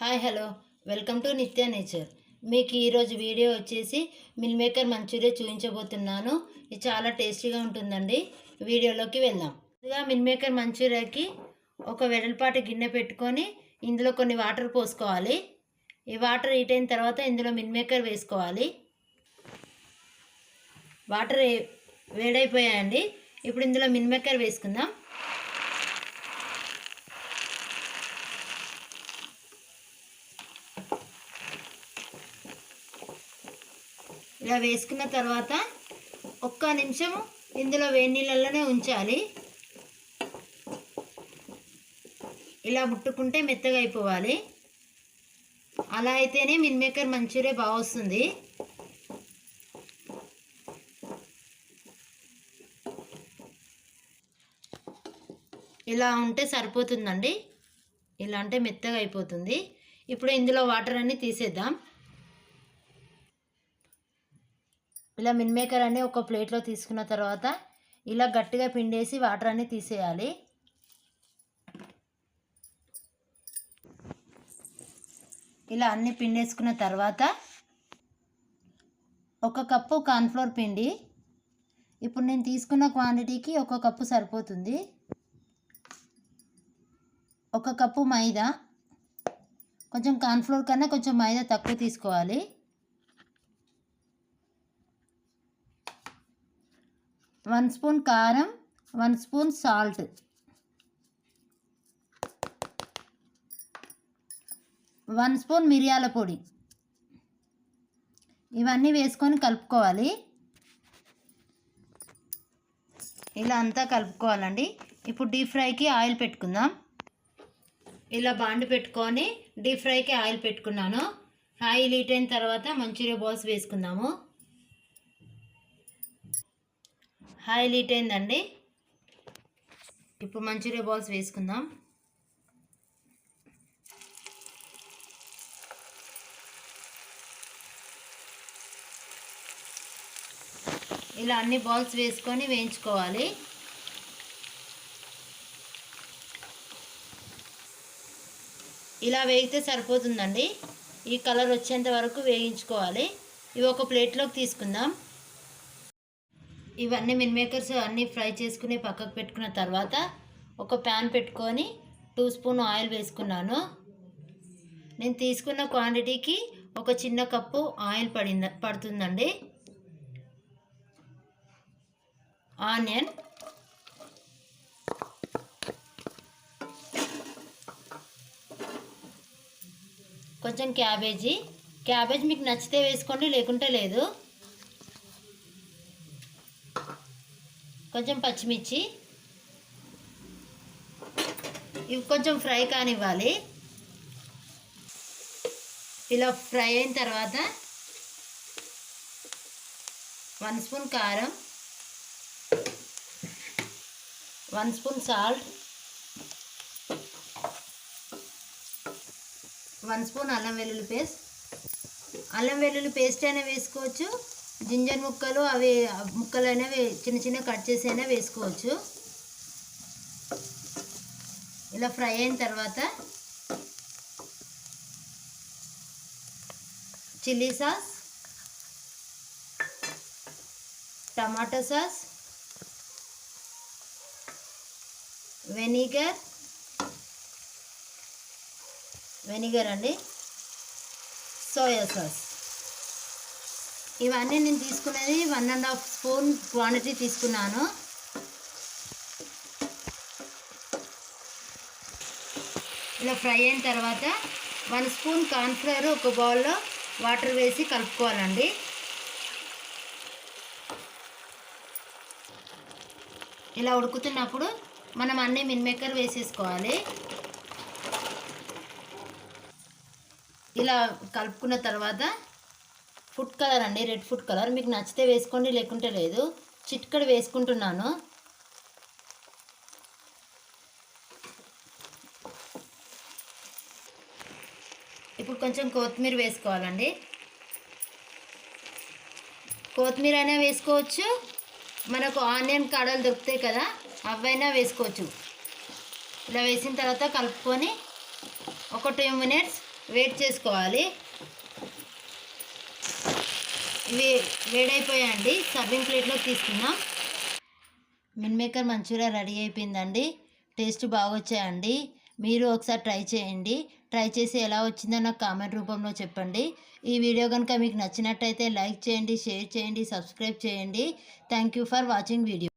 Hi hello. Welcome to Nithya nature. మీకు ఈరోజు video వచ్చేసి మిల్ మేకర్ మంచూరియా చూపించబోతున్నాను. ఇది చాలా టేస్టీగా ఉంటుందండి. వీడియోలోకి వెళ్దాం. ముందుగా మిల్ మేకర్ మంచూరియాకి ఒక వెడల్పాటి గిన్నె పెట్టుకొని ఇందులో కొన్ని వాటర్ పోసుకోవాలి. ఈ వాటర్ హీట్ అయిన తర్వాత ఇందులో మిల్ మేకర్ వేసుకోవాలి. వాటర్ వేడైపోయాయండి. ఇప్పుడు ఇందులో మిల్ మేకర్ వేసుకుందాం. ఇలా వేసుకున్న తర్వాత ఒక్క నిమిషం ఇందులో వేడి నీళ్ళల్లోనే ఉంచాలి. ఇలా ముట్టుకుంటే మెత్తగా అయిపోవాలి. అలా అయితేనే మిన్ మేకర్ మంచూరియా బాగా వస్తుంది. ఇలా ఉంటే సరిపోతుందండి. ఇలా అంటే మెత్తగా అయిపోతుంది. ఇప్పుడు ఇందులో వాటర్ అన్నీ తీసేద్దాం. ఇలా మిల్ మేకర్ అన్ని ఒక ప్లేట్లో తీసుకున్న తర్వాత ఇలా గట్టిగా పిండేసి వాటర్ అన్ని తీసేయాలి. ఇలా అన్ని పిండేసుకున్న తర్వాత ఒక కప్పు కార్న్ఫ్లోర్ పిండి. ఇప్పుడు నేను తీసుకున్న క్వాంటిటీకి ఒక కప్పు సరిపోతుంది. ఒక కప్పు మైదా. కొంచెం కార్న్ఫ్లోర్ కన్నా కొంచెం మైదా తక్కువ తీసుకోవాలి. వన్ స్పూన్ కారం one spoon salt. One spoon మిరియాల పొడి. ఇవన్నీ వేసుకొని కలుపుకోవాలి. ఇలా అంతా కలుపుకోవాలండి. ఇప్పుడు డీప్ ఫ్రైకి ఆయిల్ పెట్టుకుందాం. ఇలా బాండి పెట్టుకొని డీప్ ఫ్రైకి ఆయిల్ పెట్టుకున్నాను. ఆయిల్ హీట్ అయిన తర్వాత మంచూరియా బాల్స్ వేసుకుందాము. ఆయిల్ హీట్ అయిందండి. ఇప్పుడు మంచూరియా బాల్స్ వేసుకుందాం. ఇలా అన్ని బాల్స్ వేసుకొని వేయించుకోవాలి. ఇలా వేగితే సరిపోతుందండి. ఈ కలర్ వచ్చేంత వరకు వేయించుకోవాలి. ఇవి ఒక ప్లేట్లోకి తీసుకుందాం. ఇవన్నీ మిన్ మేకర్స్ అన్నీ ఫ్రై చేసుకుని పక్కకు పెట్టుకున్న తర్వాత ఒక ప్యాన్ పెట్టుకొని టూ స్పూన్ ఆయిల్ వేసుకున్నాను. నేను తీసుకున్న క్వాంటిటీకి ఒక చిన్న కప్పు ఆయిల్ పడింద పడుతుందండి. ఆనియన్. కొంచెం క్యాబేజీ. క్యాబేజ్ మీకు నచ్చితే వేసుకోండి లేకుంటే లేదు. కొంచెం పచ్చిమిర్చి. ఇవి కొంచెం ఫ్రై కానివ్వాలి. ఇలా ఫ్రై అయిన తర్వాత వన్ స్పూన్ కారం one spoon salt one spoon అల్లం వెల్లుల్లి పేస్ట్. అల్లం వెల్లుల్లి పేస్ట్ అయినా వేసుకోవచ్చు. జింజర్ ముక్కలు అవి ముక్కలు అయినా వే- చిన్న చిన్న కట్ చేసి అయినా వేసుకోవచ్చు. ఇలా ఫ్రై అయిన తర్వాత chilli sauce tomato sauce vinegar vinegar అండి సోయా సాస్. ఇవన్నీ నేను తీసుకునేది one and half spoon quantity తీసుకున్నాను. ఇలా ఫ్రై అయిన తర్వాత వన్ స్పూన్ కార్న్ఫ్లవర్ ఒక బౌల్లో వాటర్ వేసి కలుపుకోవాలండి. ఇలా ఉడుకుతున్నప్పుడు మనం అన్ని మిన్మేకర్ వేసేసుకోవాలి. ఇలా కలుపుకున్న తర్వాత ఫుడ్ కలర్ అండి రెడ్ ఫుడ్ కలర్. మీకు నచ్చితే వేసుకోండి లేకుంటే లేదు. చిట్కడి వేసుకుంటున్నాను. ఇప్పుడు కొంచెం కొత్తిమీర వేసుకోవాలండి. కొత్తిమీర అయినా వేసుకోవచ్చు. మనకు ఆనియన్ కాడలు దొరుకుతాయి కదా అవైనా వేసుకోవచ్చు. ఇలా వేసిన తర్వాత కలుపుకొని ఒక టూ మినిట్స్ వెయిట్ చేసుకోవాలి. వే వేడైపోయాయండి. సర్వింగ్ ప్లేట్లోకి తీసుకున్నాం. మిన్మేకర్ మంచూరియా రెడీ అయిపోయిందండి. టేస్ట్ బాగా వచ్చాయండి మీరు ఒకసారి ట్రై చేయండి. ట్రై చేసి ఎలా వచ్చిందో నాకు కామెంట్ రూపంలో చెప్పండి. ఈ వీడియో కనుక మీకు నచ్చినట్టయితే లైక్ చేయండి షేర్ చేయండి సబ్స్క్రైబ్ చేయండి. Thank you for watching video.